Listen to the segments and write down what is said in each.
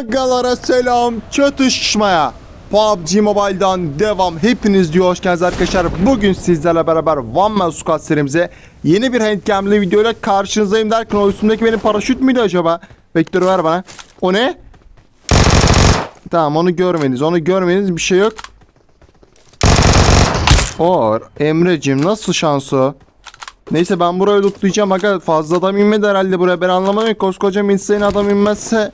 Agalara selam çatışmaya. PUBG Mobile'dan devam. Hepiniz diyor hoş geldiniz arkadaşlar. Bugün sizlerle beraber One Man Squad serimize yeni bir handcamli videoyla karşınızdayım derken o üstümdeki benim paraşüt müydü acaba? Vektörü ver bana. O ne? Tamam onu görmediniz. Onu görmediniz bir şey yok. O Emre'cim nasıl şans o? Neyse ben burayı tutlayacağım aga fazla adam inmedi herhalde buraya ben anlamadım ki koskoca insane adam inmezse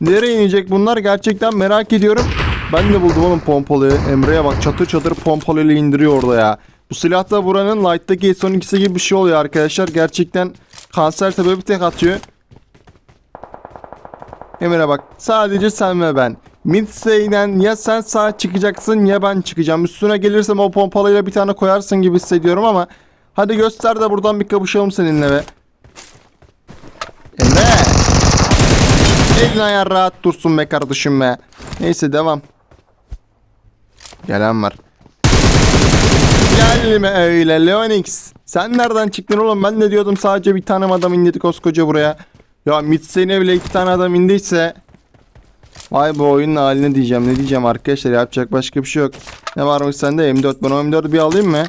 nereye inecek bunlar gerçekten merak ediyorum. Ben de buldum oğlum pompalıyı Emre'ye bak çatır çatır pompalıyla indiriyor orada ya. Bu silah da buranın Light'taki S12'si gibi bir şey oluyor arkadaşlar gerçekten kanser sebebi tek atıyor. Emre bak sadece sen ve ben. Midstay'den ya sen sağ çıkacaksın ya ben çıkacağım. Üstüne gelirsem o pompalıyla bir tane koyarsın gibi hissediyorum ama hadi göster de buradan bir kapışalım seninle be. Emre. Elin ayar rahat dursun be kardeşim be. Neyse devam. Gelen var. Gelme öyle Leonix. Sen nereden çıktın oğlum? Ben de diyordum sadece bir tane adam indi koskoca buraya. Ya Midstay'ine bile iki tane adam indiyse Vay bu oyunun haline diyeceğim. Ne diyeceğim arkadaşlar yapacak başka bir şey yok. Ne varmış sende M4 ben o M4'ü bir alayım mı?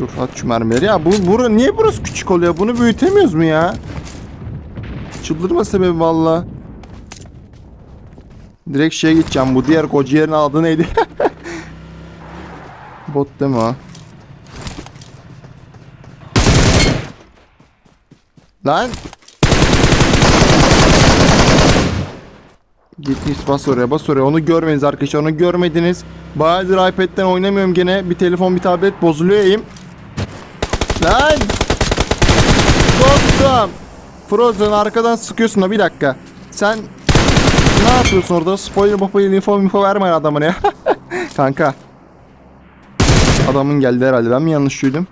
Dur at şu mermileri. Ya bu bura niye burası küçük oluyor? Bunu büyütemiyoruz mu ya? Çıldırma sebebi valla. Direkt şeye gideceğim. Bu diğer koca yerin adı neydi? Bot mi o? Lan Gitmiş bas oraya bas oraya onu görmediniz arkadaşlar onu görmediniz. Bayağıdır iPad'den oynamıyorum gene bir telefon bir tablet bozuluyor eğim. Lan! Korktum. Frozen arkadan sıkıyorsun da bir dakika. Sen ne yapıyorsun orada? Spoiler spoiler info info verme adamına ya. Kanka. Adamın geldi herhalde ben mi yanlış duydum?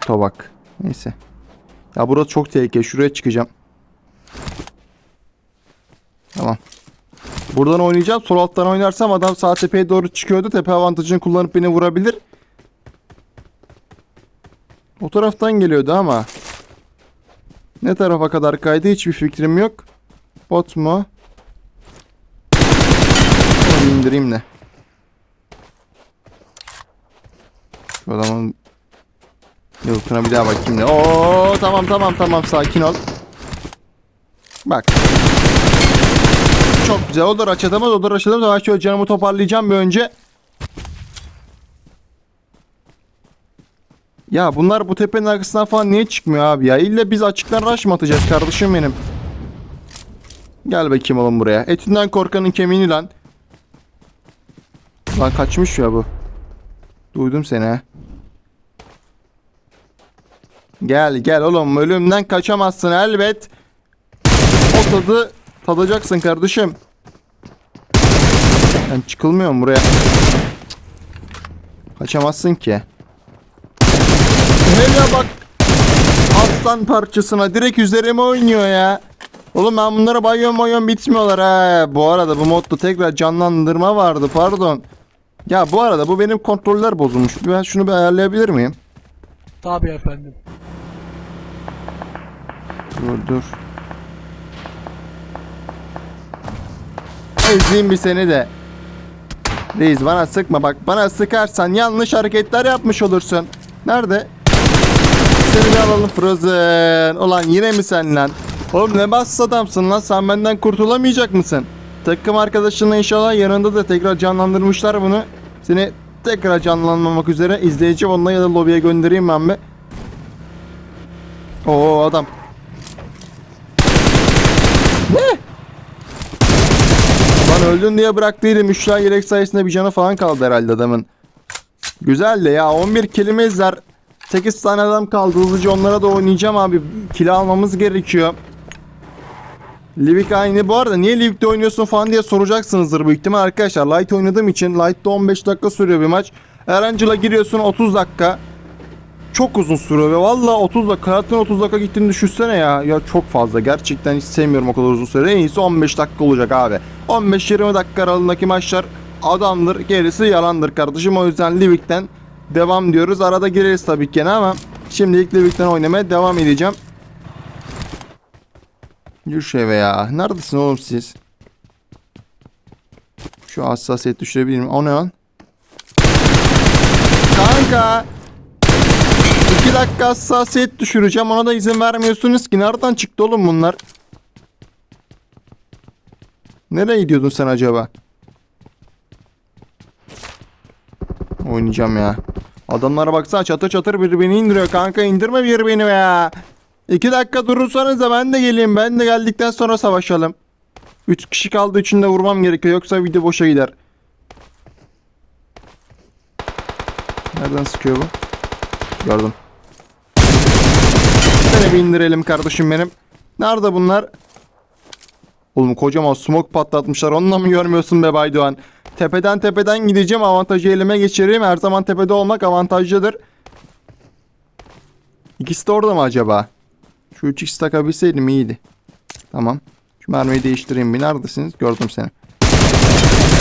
Tabak. Neyse. Ya burası çok tehlikeli şuraya çıkacağım. Tamam. Buradan oynayacağım. Sol alttan oynarsam adam sağ tepeye doğru çıkıyordu. Tepe avantajını kullanıp beni vurabilir. O taraftan geliyordu ama. Ne tarafa kadar kaydı hiçbir fikrim yok. Bot mu? Onu indireyim de. Şu adamın Yıltına bir daha bakayım ne. Oo tamam tamam tamam sakin ol. Bak. Çok güzel. O da rush atamaz. O da rush atamaz. Şöyle canımı toparlayacağım bir önce. Ya bunlar bu tepenin arkasından falan niye çıkmıyor abi ya? İlle biz açıktan rush mı atacağız kardeşim benim? Gel bakayım oğlum buraya. Etinden korkanın kemiğini lan. Lan kaçmış ya bu. Duydum seni. Gel gel oğlum ölümden kaçamazsın elbet. O tadı tadacaksın kardeşim. Ben çıkılmıyorum buraya. Kaçamazsın ki. Hele bak. Aslan parçasına direkt üzerime oynuyor ya. Oğlum ben bunlara bayıyorum bayıyorum bitmiyorlar ha. Bu arada bu modda tekrar canlandırma vardı pardon. Ya bu arada bu benim kontroller bozulmuş. Ben şunu bir ayarlayabilir miyim? Tabii efendim. Dur dur. Ezeyim bir seni de. Reis bana sıkma bak bana sıkarsan yanlış hareketler yapmış olursun. Nerede? Seni de alalım Frozen. Ulan yine mi sen lan? Oğlum ne bassız adamsın lan sen benden kurtulamayacak mısın? Takım arkadaşınla inşallah yanında da tekrar canlandırmışlar bunu. Seni tekrar canlanmamak üzere izleyici onunla ya da lobiye göndereyim ben bir. Oo adam. Ne? Lan öldün diye bıraktıydım. 3 tane yelek sayesinde bir canı falan kaldı herhalde adamın. Güzel de ya 11 kilimizler. 8 tane adam kaldı. Hızlıca onlara da oynayacağım abi. Kilo almamız gerekiyor. Livik aynı. Bu arada niye Livik'te oynuyorsun falan diye soracaksınızdır bu ihtimal arkadaşlar. Light oynadığım için Light'ta 15 dakika sürüyor bir maç. Erangel'a giriyorsun 30 dakika. Çok uzun sürüyor ve valla 30 dakika hayatın 30 dakika gittiğini düşünsene ya. Ya çok fazla gerçekten hiç sevmiyorum o kadar uzun süre. En iyisi 15 dakika olacak abi. 15-20 dakika aralığındaki maçlar adamdır gerisi yalandır kardeşim. O yüzden Livik'ten devam diyoruz. Arada gireriz tabii ki ama şimdilik Livik'ten oynamaya devam edeceğim. Yürü şu eve ya. Neredesin oğlum siz? Şu hassasiyet düşürebilir miyim? O ne lan? Kanka. İki dakika hassasiyet düşüreceğim. Ona da izin vermiyorsunuz ki. Nereden çıktı oğlum bunlar? Nereye gidiyordun sen acaba? Oynayacağım ya. Adamlara baksana çatır çatır birbirini indiriyor. Kanka indirme bir beni be ya. İki dakika durursanız da ben de geleyim. Ben de geldikten sonra savaşalım. Üç kişi kaldı. Üçünü de vurmam gerekiyor. Yoksa video boşa gider. Nereden sıkıyor bu? Gördüm. Seni bir indirelim kardeşim benim. Nerede bunlar? Oğlum kocaman smoke patlatmışlar. Onunla mı görmüyorsun be Baydoğan? Tepeden tepeden gideceğim. Avantajı elime geçireyim. Her zaman tepede olmak avantajlıdır. İkisi de orada mı acaba? Şu 3x takabilseydim iyiydi. Tamam. Şu mermiyi değiştireyim bir. Neredesiniz? Gördüm seni.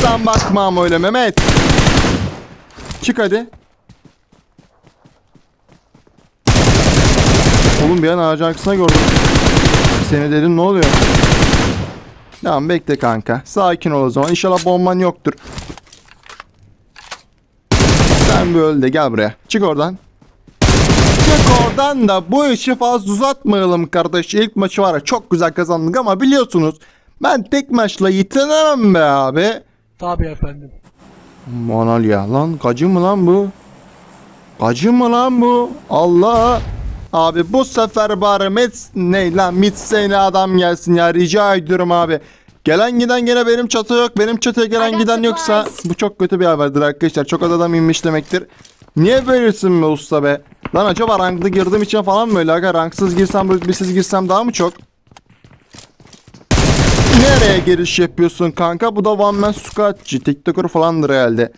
Sen bakma ama öyle Mehmet. Çık hadi. Oğlum bir an ağacın arkasına gördüm. Seni dedim ne oluyor? Tamam bekle kanka. Sakin ol o zaman. İnşallah bomban yoktur. Sen bir öl de gel buraya. Çık oradan. Çık oradan da bu işi fazla uzatmayalım kardeş. İlk maçı var ya çok güzel kazandık ama biliyorsunuz ben tek maçla yitinemem be abi. Tabii efendim. Manalya lan gacı mı lan bu? Gacı mı lan bu? Allah. Abi bu sefer bari Mets ne lan Mitseyne adam gelsin ya rica ediyorum abi. Gelen giden gene benim çatı yok. Benim çatıya gelen giden yoksa bu çok kötü bir haberdir arkadaşlar. Çok az adam inmiş demektir. Niye böylesin be usta be? Lan acaba ranklı girdiğim için falan mı öyle? Aga ranksız girsem rütbesiz girsem daha mı çok? Nereye giriş yapıyorsun kanka? Bu da one man squatçı. TikToker falandır herhalde.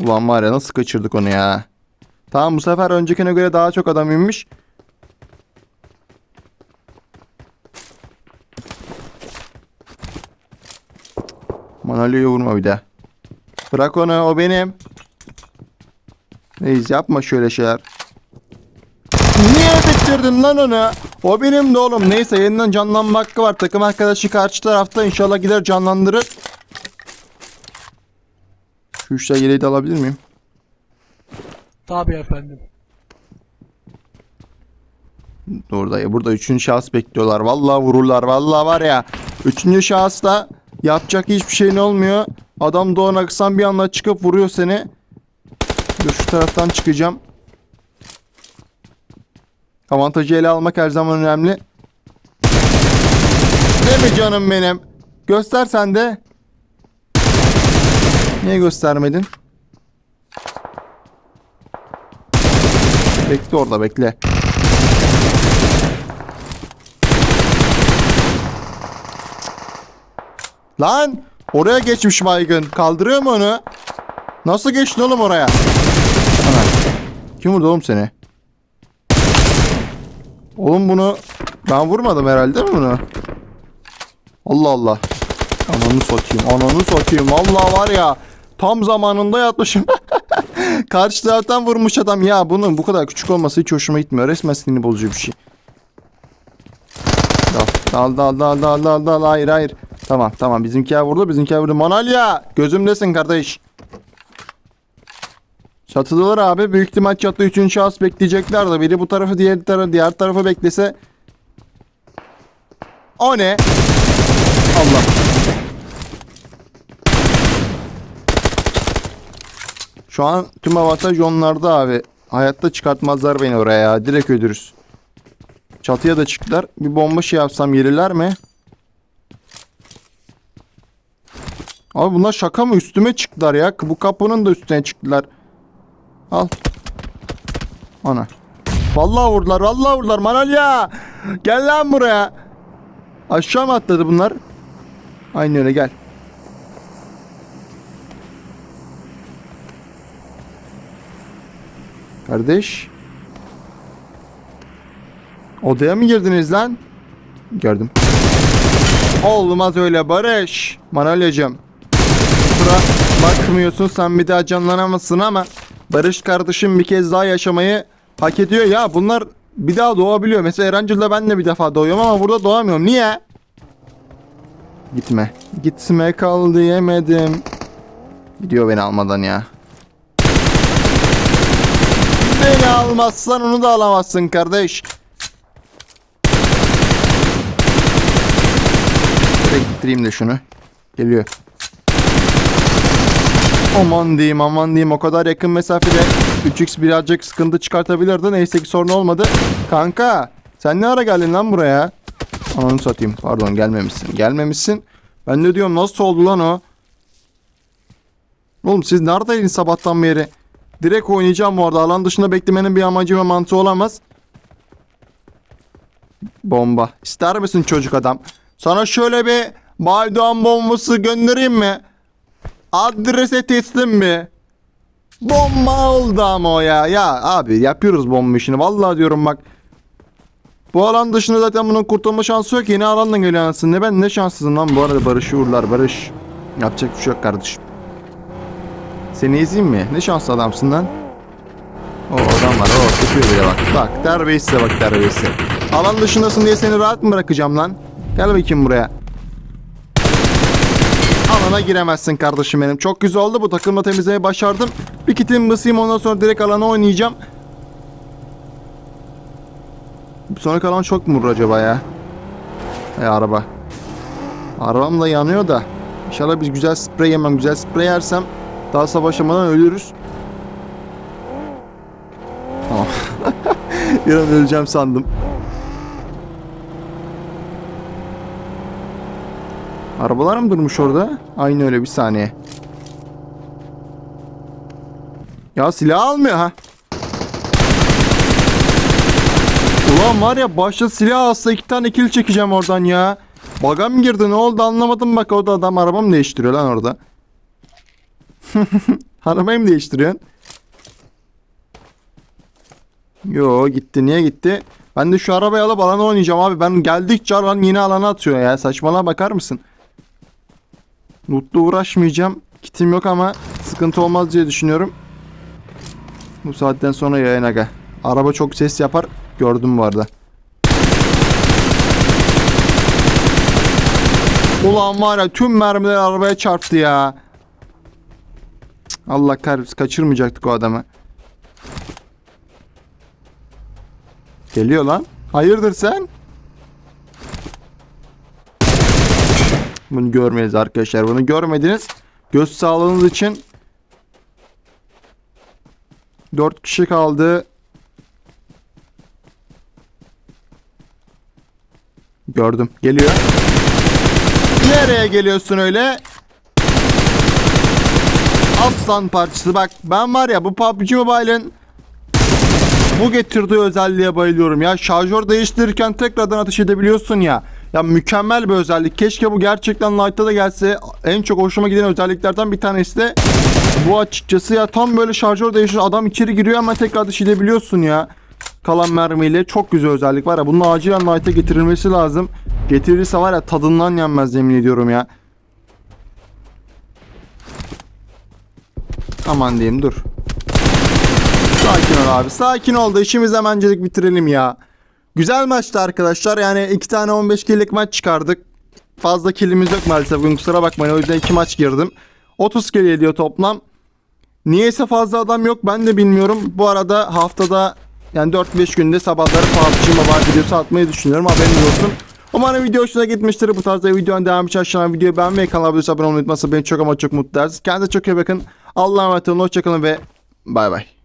Ulan var ya nasıl kaçırdık onu ya. Tamam bu sefer öncekine göre daha çok adam inmiş. Manalya'ya vurma bir daha. Bırak onu o benim. Reis yapma şöyle şeyler. Niye bitirdin lan onu? O benim de oğlum. Neyse yeniden canlanma hakkı var. Takım arkadaşı karşı tarafta inşallah gider canlandırır. Şu üçler yeleği de alabilir miyim? Tabii efendim. Burada ya burada üçüncü şahıs bekliyorlar. Vallahi vururlar. Vallahi var ya. Üçüncü şahısta yapacak hiçbir şeyin olmuyor. Adam doğan aksan bir anda çıkıp vuruyor seni. Dur şu taraftan çıkacağım. Avantajı ele almak her zaman önemli. Değil mi canım benim? Göster sen de. Niye göstermedin? Bekle orada bekle. Lan! Oraya geçmiş baygın. Kaldırıyor mu onu? Nasıl geçtin oğlum oraya? Ana. Kim vurdu oğlum seni? Oğlum bunu ben vurmadım herhalde mi bunu? Allah Allah. Ananı satayım. Ananı satayım. Vallahi var ya. Tam zamanında yatmışım. Karşı taraftan vurmuş adam. Ya bunun bu kadar küçük olması hiç hoşuma gitmiyor. Resmen sinir bozucu bir şey. Dal dal dal dal dal dal hayır hayır. Tamam tamam bizimkiler vurdu bizimkiler vurdu. Manalya gözümdesin kardeş. Çatıdalar abi. Büyük ihtimal çatı 3. şahıs bekleyecekler de biri bu tarafı diğer tarafı diğer tarafı beklese. O ne? Allah. Şu an tüm avantaj onlarda abi. Hayatta çıkartmazlar beni oraya ya. Direkt öldürürüz. Çatıya da çıktılar. Bir bomba şey yapsam gelirler mi? Abi bunlar şaka mı? Üstüme çıktılar ya. Bu kapının da üstüne çıktılar. Al. Ana. Vallahi vurdular. Vallahi vurdular. Manalya. Gel lan buraya. Aşağı mı atladı bunlar? Aynı öyle gel. Kardeş. Odaya mı girdiniz lan? Gördüm. Olmaz öyle Barış. Manalyacığım. Kusura bakmıyorsun sen bir daha canlanamazsın ama Barış kardeşim bir kez daha yaşamayı hak ediyor ya. Bunlar bir daha doğabiliyor. Mesela Erancıl'da ben de bir defa doğuyorum ama burada doğamıyorum. Niye? Gitme. Gitme kal diyemedim. Gidiyor beni almadan ya. Beni almazsan onu da alamazsın kardeş. Direkt gittireyim de şunu. Geliyor. Aman diyeyim aman diyeyim o kadar yakın mesafede 3x birazcık sıkıntı çıkartabilirdi. Neyse ki sorun olmadı. Kanka sen ne ara geldin lan buraya? Ananı satayım. Pardon gelmemişsin. Gelmemişsin. Ben de diyorum nasıl oldu lan o? Oğlum siz neredeydiniz sabahtan beri? Direkt oynayacağım bu arada. Alan dışında beklemenin bir amacı ve mantığı olamaz. Bomba. İster misin çocuk adam? Sana şöyle bir Baydoğan bombası göndereyim mi? Adrese teslim mi? Bomba oldu ama o ya. Ya abi yapıyoruz bomba işini. Vallahi diyorum bak. Bu alan dışında zaten bunun kurtulma şansı yok. Yeni alandan geliyor anasını. Ben ne şanssızım lan bu arada Barış uğurlar Barış. Yapacak bir şey yok kardeşim. Seni ezeyim mi? Ne şanslı adamsın lan. O adam var. O tutuyor bile bak. Bak terbiyesize bak terbiyesize. Alan dışındasın diye seni rahat mı bırakacağım lan? Gel bakayım buraya. Alana giremezsin kardeşim benim. Çok güzel oldu. Bu takımla temizlemeyi başardım. Bir kitimi basayım ondan sonra direkt alana oynayacağım. Bir sonraki alan çok mu vurur acaba ya? Hey araba. Arabam da yanıyor da. İnşallah biz güzel sprey yemem. Güzel sprey yersem daha savaşamadan ölürüz. Tamam. Bir an öleceğim sandım. Arabalar mı durmuş orada? Aynı öyle bir saniye. Ya silah almıyor ha. Ulan var ya başta silah alsa iki tane kill çekeceğim oradan ya. Baga mı girdi ne oldu anlamadım bak o da adam arabamı değiştiriyor lan orada. Arabayı mı değiştiriyorsun? Yo gitti niye gitti? Ben de şu arabayı alıp alana oynayacağım abi. Ben geldikçe alan yine alana atıyor ya. Saçmalığa bakar mısın? Loot'la uğraşmayacağım. Kitim yok ama sıkıntı olmaz diye düşünüyorum. Bu saatten sonra yayın aga. Araba çok ses yapar. Gördüm bu arada. Ulan var ya tüm mermiler arabaya çarptı ya. Allah kahretsin kaçırmayacaktık o adamı. Geliyor lan. Hayırdır sen? Bunu görmeyiz arkadaşlar. Bunu görmediniz. Göz sağlığınız için 4 kişi kaldı. Gördüm. Geliyor. Nereye geliyorsun öyle? Aslan parçası bak ben var ya bu PUBG Mobile'ın bu getirdiği özelliğe bayılıyorum ya. Şarjör değiştirirken tekrardan ateş edebiliyorsun ya. Ya mükemmel bir özellik. Keşke bu gerçekten Light'ta da gelse. En çok hoşuma giden özelliklerden bir tanesi de bu açıkçası ya tam böyle şarjör değiştir adam içeri giriyor ama tekrar ateş edebiliyorsun ya. Kalan mermiyle çok güzel özellik var ya. Bunun acilen Light'a getirilmesi lazım. Getirirse var ya tadından yenmez yemin ediyorum ya. Aman diyeyim dur. Sakin ol abi. Sakin ol da işimizi hemencilik bitirelim ya. Güzel maçtı arkadaşlar. Yani iki tane 15 kill'lik maç çıkardık. Fazla killimiz yok maalesef. Bugün kusura bakmayın. O yüzden iki maç girdim. 30 kill ediyor toplam. Niyeyse fazla adam yok ben de bilmiyorum. Bu arada haftada yani 4-5 günde sabahları PUBG Mobile videosu atmayı düşünüyorum. Haberiniz olsun. Umarım video hoşuna gitmiştir. Bu tarzda videonun devamı için aşağıdan videoyu beğenmeyi, kanala abone olmayı unutmazsa beni çok ama çok mutlu ederiz. Kendinize çok iyi bakın. Allah'a emanet olun. Hoşçakalın ve bay bay.